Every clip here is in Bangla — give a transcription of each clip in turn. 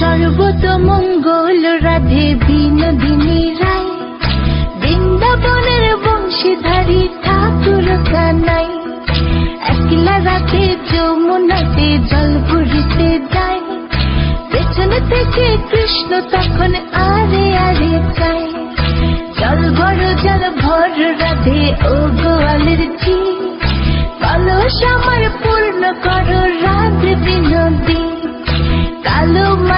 সর্বত মঙ্গল রাধে বিনোদিনী রায়। বৃন্দাবনের বংশীধারী ঠাকুর কানাই। একলা রাতে যমুনাতে জল ভরিতে যায়। পেছনে থেকে কৃষ্ণ তখন আরে আরে চায়। জল ভর জল ভর রাধে ও গোয়ালের চি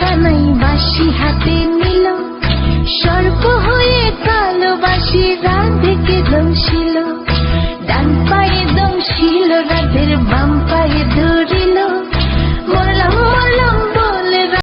কানাই বাসি হাতে নিল। সর্প হয়ে কালো বাসি রাধেকে দংশিল ডান পায়ে দংশিল রাধের বাম